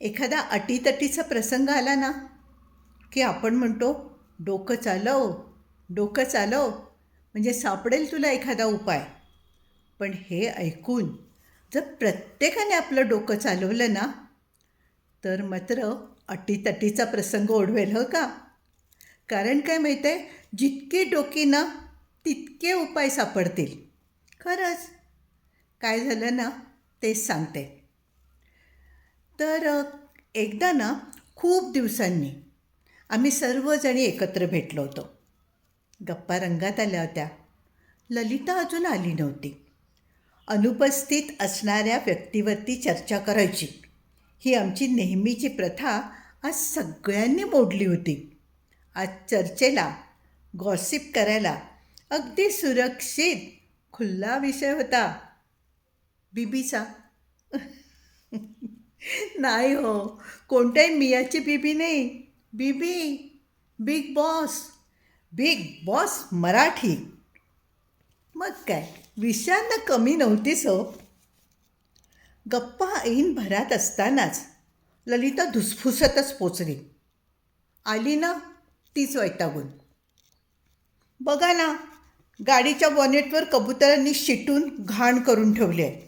एखादा अटीतटीचा प्रसंग आला ना की आपण म्हणतो डोकं चालव डोकं चालव. म्हणजे सापडेल तुला एखादा उपाय. पण हे ऐकून जर प्रत्येकाने आपलं डोकं चालवलं ना तर मात्र अटीतटीचा प्रसंग ओढवेल हो का? कारण काय माहीत आहे जितकी डोकी ना तितके उपाय सापडतील. खरंच. काय झालं ना तेच सांगते. तर एकदा ना खूप दिवसांनी आम्ही सर्वजणी एकत्र भेटलो होतो. गप्पा रंगात आल्या होत्या. ललिता अजून आली नव्हती. अनुपस्थित असणाऱ्या व्यक्तीवरती चर्चा करायची. ही आमची नेहमीची प्रथा आज सगळ्यांनी मोडली होती. आज चर्चेला गॉसिप करायला अगदी सुरक्षित खुल्ला विषय होता. बीबीचा. नाही हो. कोणत्याही मियाची बीबी नाही. BB Bigg Boss Bigg Boss Marathi. मग काय विषयांना कमी नव्हतीच हो गप्पा ऐन भरात असतानाच ललिता धुसफुसतच पोचली. आली ना तीच वैतागून. बघा ना गाडीच्या बॉनेटवर कबुतरांनी शिटून घाण करून ठेवली. आहे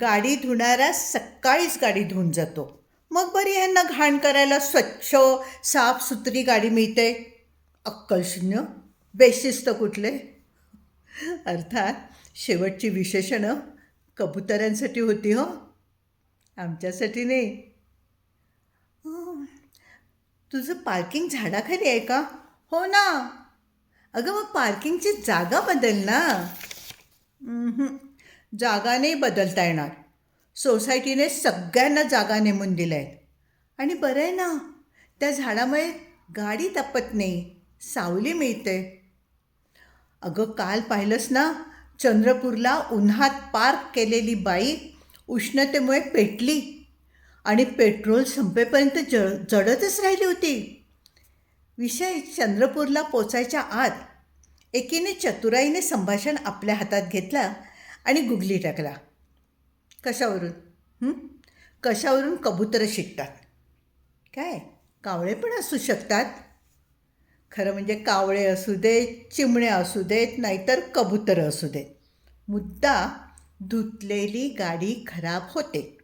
गाडी धुणारा सकाळीच गाडी धुवून जातो. मग बरी ह्यांना घाण करायला स्वच्छ साफसुथरी गाडी मिळते. अक्कलशून्य बेशिस्त कुठले? अर्थात शेवटची विशेषणं कबुतरांसाठी होती हो. आमच्यासाठी नाही. तुझं पार्किंग झाडाखाली आहे का? हो ना. अगं मग पार्किंगची जागा बदल ना. जागा नाही बदलता येणार. सोसायटीने सगळ्यांना जागा नेमून दिल्या आहेत आणि बरं आहे ना त्या झाडामुळे गाडी तपत नाही सावली मिळते. अगं काल पाहिलंस ना चंद्रपूरला उन्हात पार्क केलेली बाईक उष्णतेमुळे पेटली आणि पेट्रोल संपेपर्यंत जळ जडतच राहिली होती. विषय चंद्रपूरला पोचायच्या आत एकीने चतुराईने संभाषण आपल्या हातात घेतला आणि गुगली टाकला. कशावरून? कशावरून कबुतरं शिकतात? काय? कावळे पण असू शकतात. खरं म्हणजे कावळे असू देत चिमण्या असू देत नाहीतर कबुतरं असू देत. मुद्दा धुतलेली गाडी खराब होते.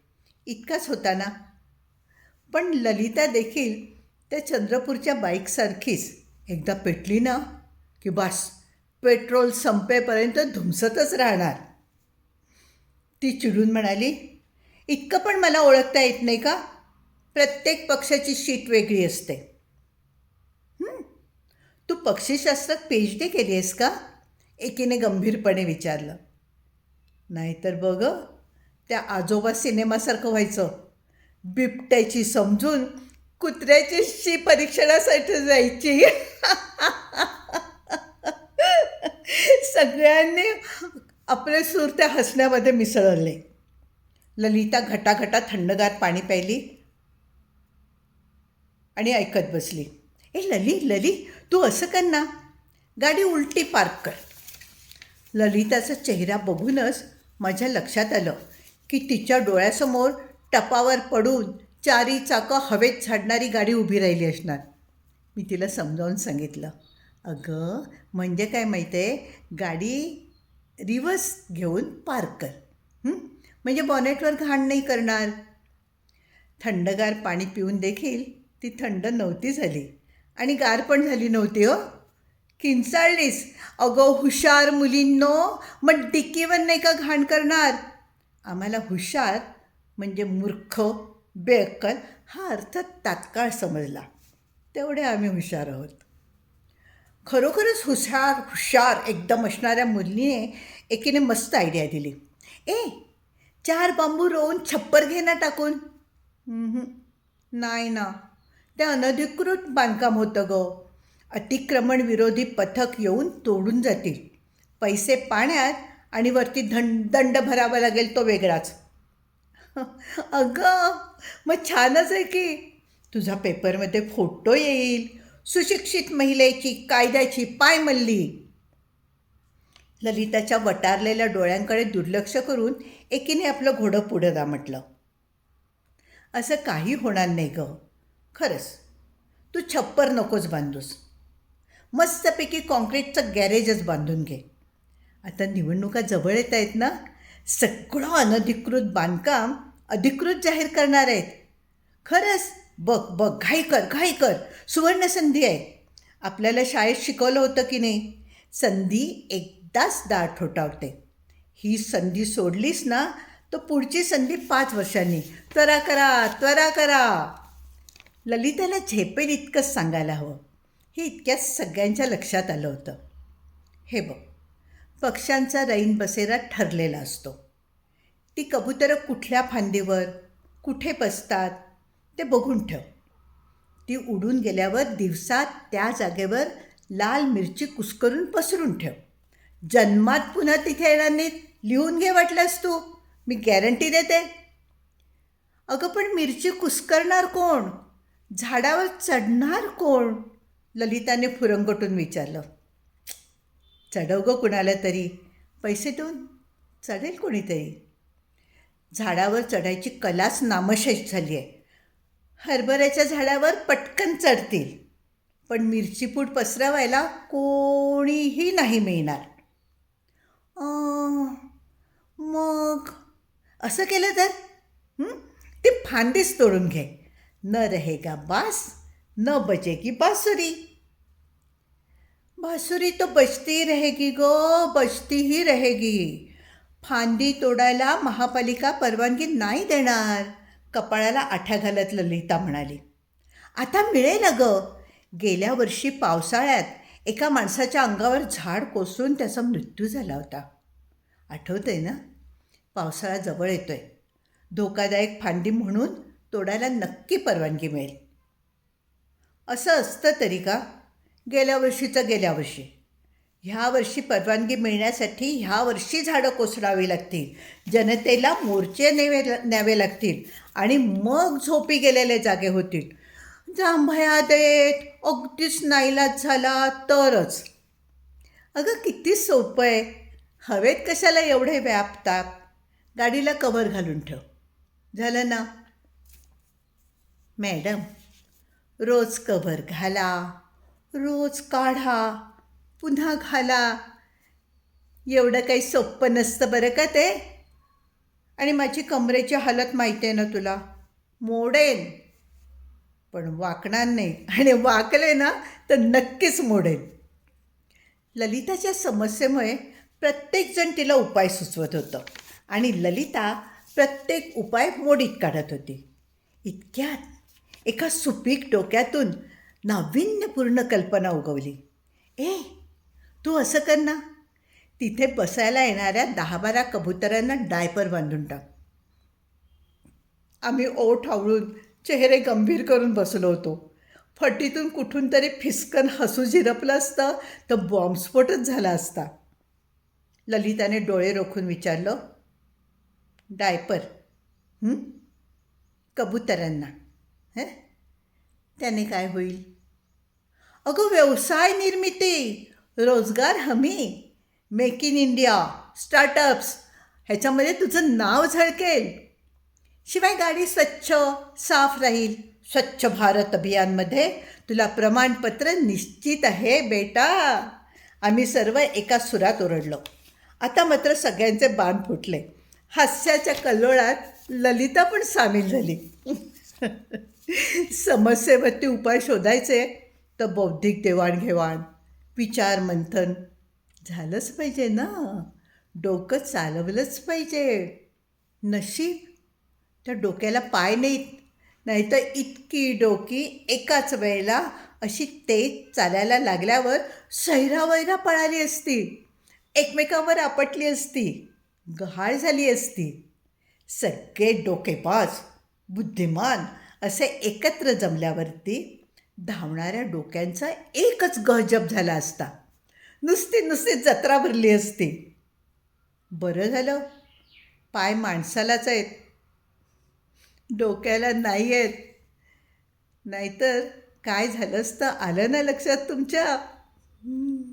इतकाच होता ना? पण ललिता देखील त्या चंद्रपूरच्या बाईकसारखीच. एकदा पेटली ना की बस पेट्रोल संपेपर्यंत धुमसतच राहणार. ती चिडून म्हणाली इतकं पण मला ओळखता येत नाही का? प्रत्येक पक्षाची शीट वेगळी असते. तू पक्षीशास्त्रात पी एच डी केली आहेस का? एकीने गंभीरपणे विचारलं. नाहीतर बघ त्या आजोबा सिनेमासारखं व्हायचं. बिबट्याची समजून कुत्र्याची शी परीक्षणासाठी जायची. सगळ्यांनी आपले सूर त्या हसण्यामध्ये मिसळले. ललिता घटाघटा थंडगार पाणी प्यायली आणि ऐकत बसली. ए लली लली तू असं कर ना. गाडी उलटी पार्क कर. ललिताचा चेहरा बघूनच माझ्या लक्षात आलं की तिच्या डोळ्यासमोर टपावर पडून चारी चाकं हवेत झाडणारी गाडी उभी राहिली असणार. मी तिला समजावून सांगितलं अगं म्हणजे काय माहीत आहे गाडी रिवर्स घेऊन पार कर. म्हणजे बॉनेटवर घाण नाही करणार. थंडगार पाणी पिऊन देखील ती थंड नव्हती झाली. आणि गार पण झाली नव्हती हो. किंचाळलीस. अगं हुशार मुलींनो मग डिक्कीवर नाही का घाण करणार? आम्हाला हुशार म्हणजे मूर्ख बेअक्कल हा अर्थ तात्काळ समजला. तेवढे आम्ही हुशार आहोत. खरोखरच हुशार हुशार एकदम असणाऱ्या मुलीने एकीने मस्त आयडिया दिली. ए चार बांबू रोवून छप्पर घे ना टाकून. नाही ना. ते अनधिकृत बांधकाम होतं ग. अतिक्रमण विरोधी पथक येऊन तोडून जातील. पैसे पाण्यात आणि वरती दंड दंड भरावा लागेल तो वेगळाच. अगं मग छानच आहे की. तुझा पेपरमध्ये फोटो येईल. सुशिक्षित महिलेची कायद्याची पायमल्ली ललिताच्या वटारलेल्या डोळ्यांकडे दुर्लक्ष करून एकीने आपलं घोडं पुढं दा म्हटलं. असं काही होणार नाही गं. खरंच. तू छप्पर नकोच बांधूस. मस्तपैकी कॉन्क्रीटचं गॅरेजच बांधून घे. आता निवडणुका जवळ येत आहेत ना? सगळं अनधिकृत बांधकाम अधिकृत जाहीर करणार आहेत. खरंच. बघ बघ घाई कर घाई कर. सुवर्ण संधी आहे. आपल्याला शाळेत शिकवलं होतं की नाही? संधी एकदाच दार ठोठावते. ही संधी सोडलीस ना तर पुढची संधी पाच वर्षांनी. त्वरा करा त्वरा करा. ललिताला झेपेल इतकंच सांगायला हवं. हे इतक्याच सगळ्यांच्या लक्षात आलं होतं. हे बघ पक्ष्यांचा रैन बसेरा ठरलेला असतो. ती कबुतरं कुठल्या फांदीवर कुठे बसतात? ते बघून ठेव. ती उडून गेल्यावर दिवसात त्या जागेवर लाल मिरची कुस्करून पसरून ठेव. जन्मात पुन्हा तिथे येणार नाहीत. लिहून घे वाटलंस तू. मी गॅरंटी देते. अगं पण मिरची कुस्करणार कोण? झाडावर चढणार कोण? ललिताने फुरंगटून विचारलं. चढव गं कुणाला तरी? पैसे देऊन चढेल कोणीतरी? झाडावर चढायची कलाच नामशेष झाली आहे हरभऱ्याच्या झाडावर पटकन चढतील. पण मिरचीपूट पसरवायला कोणीही नाही मिळणार. मग असं केलं तर? ती फांदीच तोडून घे. न रहेगा बास न बजेगी बासुरी. बासुरी तो बजती रहेगी गो बजतीही रहेगी. फांदी तोडायला महापालिका परवानगी नाही देणार. कपाळाला आठ्या घालत ललिता म्हणाली. आता मिळेल ना गं गेल्या वर्षी पावसाळ्यात एका माणसाच्या अंगावर झाड कोसळून त्याचा मृत्यू झाला होता. आठवतं आहे ना? पावसाळा जवळ येतोय. धोकादायक फांदी म्हणून तोडायला नक्की परवानगी मिळेल. असं असतं तरी का? गेल्या वर्षीचं गेल्या वर्षी. ह्या वर्षी परवानगी मिळण्यासाठी ह्या वर्षी झाडं कोसळावी लागतील. जनतेला मोर्चे नेवे न्यावे लागतील आणि मग झोपी गेलेले जागे होतील. जांभया देत अगदीच नाईलाज झाला तरच. अगं किती सोपं आहे. हवेत कशाला एवढे व्यापताप गाडीला कवर घालून ठेव. झालं ना? मॅडम रोज कवर घाला रोज काढा. पुन्हा घाला. एवढं काही सोपं नसतं बरं का ते? आणि माझी कमरेची हालत माहिती आहे ना तुला? मोडेन. पण वाकणार नाही. आणि वाकले ना तर नक्कीच मोडेल ललिताच्या समस्येमुळे प्रत्येकजण तिला उपाय सुचवत होतं. आणि ललिता प्रत्येक उपाय मोडीत काढत होती. इतक्यात एका सुपीक डोक्यातून नाविन्यपूर्ण कल्पना उगवली. ए तू असं कर ना. तिथे बसायला येणाऱ्या दहा बारा कबुतरांना डायपर बांधून टाक. आम्ही ओठ आवळून चेहरे गंभीर करून बसलो होतो. फटीतून कुठून तरी फिसकन हसू झिरपलं असतं तर बॉम्बस्फोटच झाला असता. ललिताने डोळे रोखून विचारलं डायपर कबुतरांना हे? त्याने काय होईल? अगं व्यवसाय निर्मिती रोजगार हमी मेक इन इंडिया स्टार्टअप्स ह्याच्यामध्ये तुझं नाव झळकेल. शिवाय गाडी स्वच्छ साफ राहील. स्वच्छ भारत अभियानमध्ये तुला प्रमाणपत्र निश्चित आहे बेटा. आम्ही सर्व एका सुरात ओरडलो. आता मात्र सगळ्यांचे बाण फुटले. हास्याच्या कल्लोळात ललिता पण सामील झाली. समस्येवरती उपाय शोधायचे तर बौद्धिक देवाणघेवाण. विचार मंथन. झालंच पाहिजे ना? डोकं चालवलंच पाहिजे. नशीब? त्या डोक्याला पाय नाहीत. नाहीतर इतकी डोकी एकाच वेळेला अशी तेज चालायला लागल्यावर सैरावैरा पळाली असती. एकमेकावर आपटली असती. गहाळ झाली असती. सगळे डोकेबाज बुद्धिमान असे एकत्र जमल्यावरती धावणाऱ्या डोक्यांचा एकच गहजब झाला असता. नुसती नुसती जत्रा भरली असती. बरं झालं. पाय माणसालाच आहेत. डोक्याला नाही आहेत. नाहीतर काय झालं असतं? आलं ना लक्षात तुमच्या?